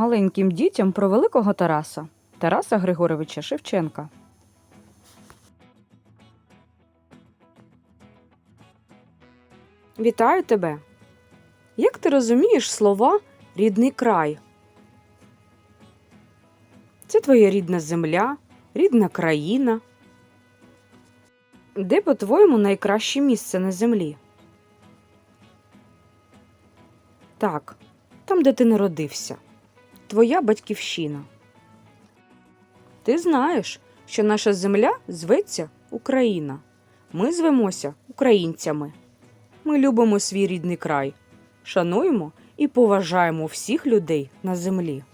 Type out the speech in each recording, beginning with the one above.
маленьким дітям про великого Тараса Тараса Григоровича Шевченка. Вітаю тебе. Як ти розумієш слова рідний край? Це твоя рідна земля, рідна країна. Де, по-твоєму, найкраще місце на землі? Так, там, де ти народився. Твоя батьківщина. Ти знаєш, що наша земля зветься Україна. Ми звемося українцями. Ми любимо свій рідний край, шануємо і поважаємо всіх людей на землі.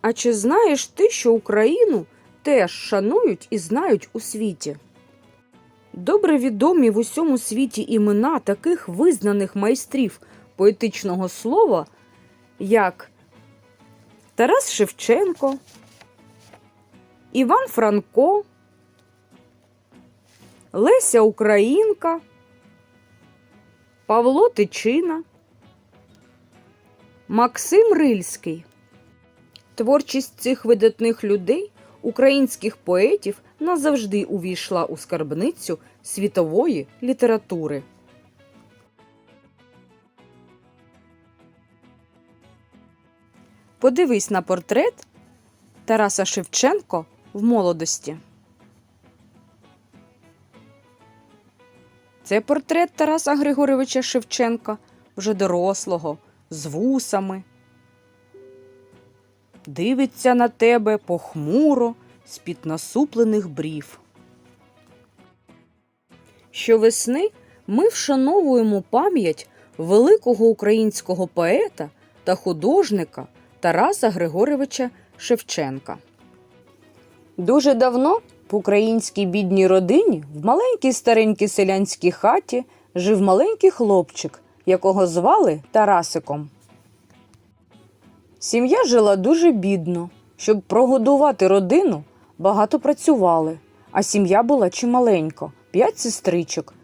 А чи знаєш ти, що Україну теж шанують і знають у світі? Добре відомі в усьому світі імена таких визнаних майстрів поетичного слова, як Тарас Шевченко, Іван Франко, Леся Українка, Павло Тичина, Максим Рильський. Творчість цих видатних людей, українських поетів, назавжди увійшла у скарбницю світової літератури. Подивись на портрет Тараса Шевченко в молодості. Це портрет Тараса Григоровича Шевченка, вже дорослого, з вусами. Дивиться на тебе похмуро з-під насуплених брів. Щовесни ми вшановуємо пам'ять великого українського поета та художника Тараса Григоровича Шевченка. Дуже давно в українській бідній родині в маленькій старенькій селянській хаті жив маленький хлопчик, якого звали Тарасиком. Сім'я жила дуже бідно. Щоб прогодувати родину, багато працювали, а сім'я була чималенько п'ять сестричок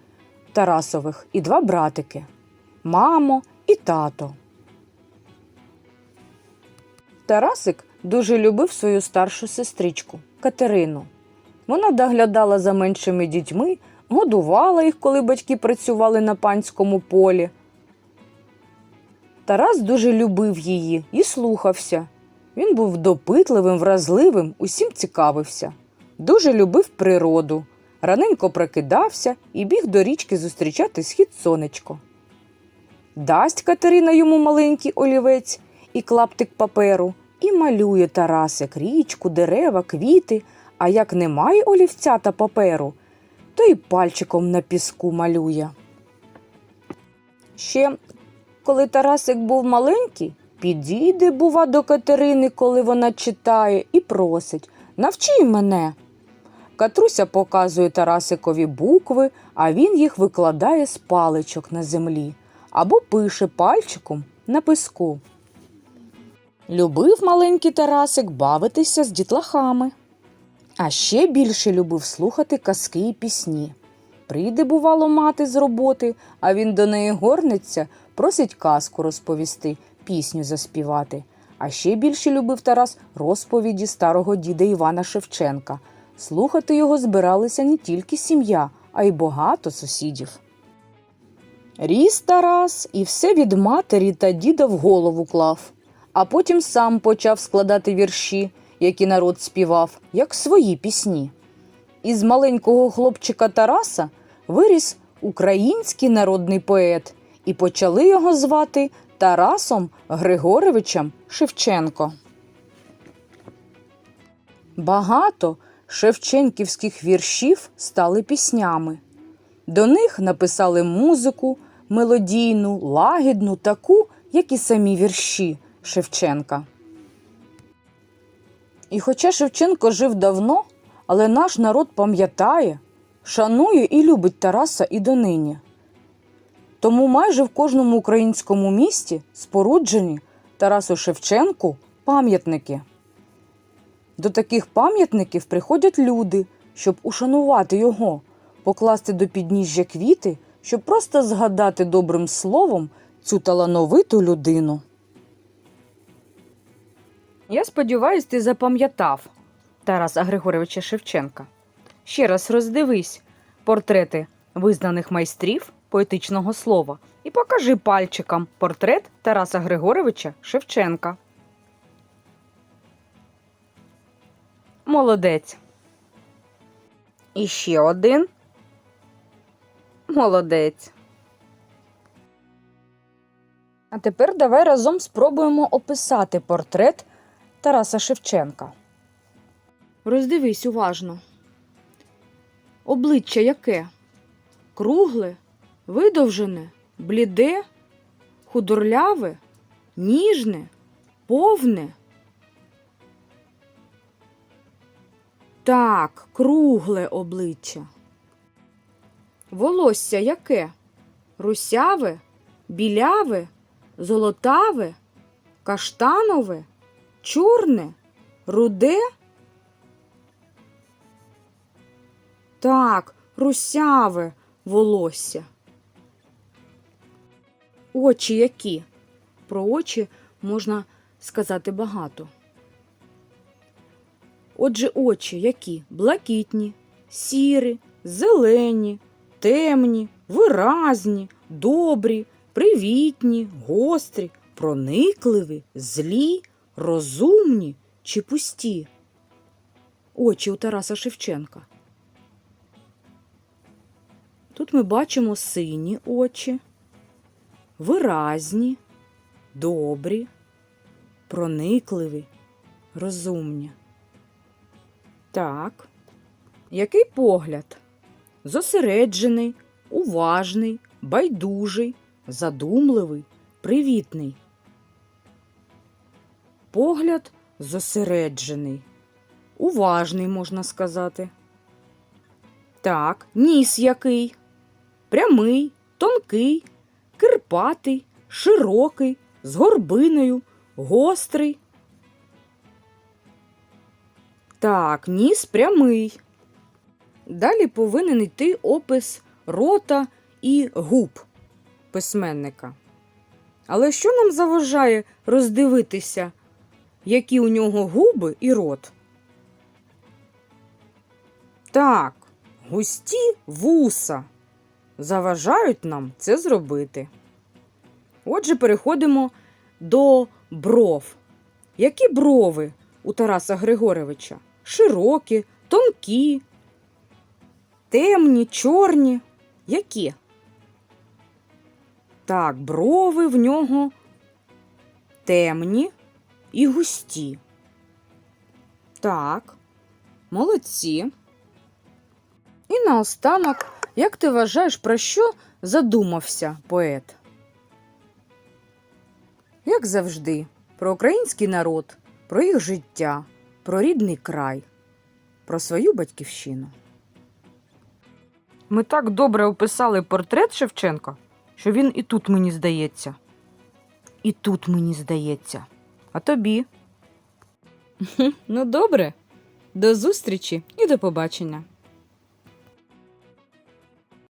Тарасових і два братики мамо і тато. Тарасик дуже любив свою старшу сестричку Катерину. Вона доглядала за меншими дітьми, годувала їх, коли батьки працювали на панському полі. Тарас дуже любив її і слухався. Він був допитливим, вразливим, усім цікавився. Дуже любив природу. Раненько прокидався і біг до річки зустрічати схід сонечко. Дасть Катерина йому маленький олівець і клаптик паперу, і малює Тарасик річку, дерева, квіти, а як немає олівця та паперу, то й пальчиком на піску малює. Ще коли Тарасик був маленький, підійде, бува, до Катерини, коли вона читає, і просить Навчи мене. Катруся показує Тарасикові букви, а він їх викладає з паличок на землі або пише пальчиком на писку. Любив маленький Тарасик бавитися з дітлахами. А ще більше любив слухати казки і пісні. Прийде, бувало, мати з роботи, а він до неї горниться, просить казку розповісти, пісню заспівати. А ще більше любив Тарас розповіді старого діда Івана Шевченка. Слухати його збиралися не тільки сім'я, а й багато сусідів. Ріс Тарас і все від матері та діда в голову клав, а потім сам почав складати вірші, які народ співав, як свої пісні. Із маленького хлопчика Тараса виріс український народний поет, і почали його звати Тарасом Григоровичем Шевченко. Багато шевченківських віршів стали піснями. До них написали музику, мелодійну, лагідну, таку, як і самі вірші Шевченка. І хоча Шевченко жив давно, але наш народ пам'ятає, шанує і любить Тараса і донині. Тому майже в кожному українському місті споруджені Тарасу Шевченку пам'ятники. До таких пам'ятників приходять люди, щоб ушанувати його, покласти до підніжжя квіти, щоб просто згадати добрим словом цю талановиту людину. Я сподіваюсь, ти запам'ятав Тараса Григоровича Шевченка. Ще раз роздивись портрети визнаних майстрів поетичного слова і покажи пальчиком портрет Тараса Григоровича Шевченка. Молодець. І ще один. Молодець. А тепер давай разом спробуємо описати портрет Тараса Шевченка. Роздивись уважно. Обличчя яке? Кругле, видовжене, бліде, худорляве, ніжне, повне. Так, кругле обличчя. Волосся яке? Русяве, біляве, золотаве, каштанове, чорне, руде? Так, русяве волосся. Очі які? Про очі можна сказати багато. Отже, очі які? Блакитні, сірі, зелені, темні, виразні, добрі, привітні, гострі, проникливі, злі, розумні чи пусті. Очі у Тараса Шевченка. Тут ми бачимо сині очі, виразні, добрі, проникливі, розумні. Так. Який погляд? Зосереджений, уважний, байдужий, задумливий, привітний. Погляд зосереджений, уважний, можна сказати. Так, ніс який? Прямий, тонкий, кирпатий, широкий, з горбиною, гострий. Так, ніс прямий. Далі повинен йти опис рота і губ письменника. Але що нам заважає роздивитися, які у нього губи і рот? Так, густі вуса заважають нам це зробити. Отже, переходимо до бров. Які брови у Тараса Григоровича? Широкі, тонкі, темні, чорні. Які? Так, брови в нього темні і густі. Так, молодці. І наостанок, як ти вважаєш, про що задумався поет? Як завжди, про український народ, про їх життя, про рідний край, про свою батьківщину. Ми так добре описали портрет Шевченка, що він і тут мені здається. І тут мені здається. А тобі? Ну, добре. До зустрічі і до побачення.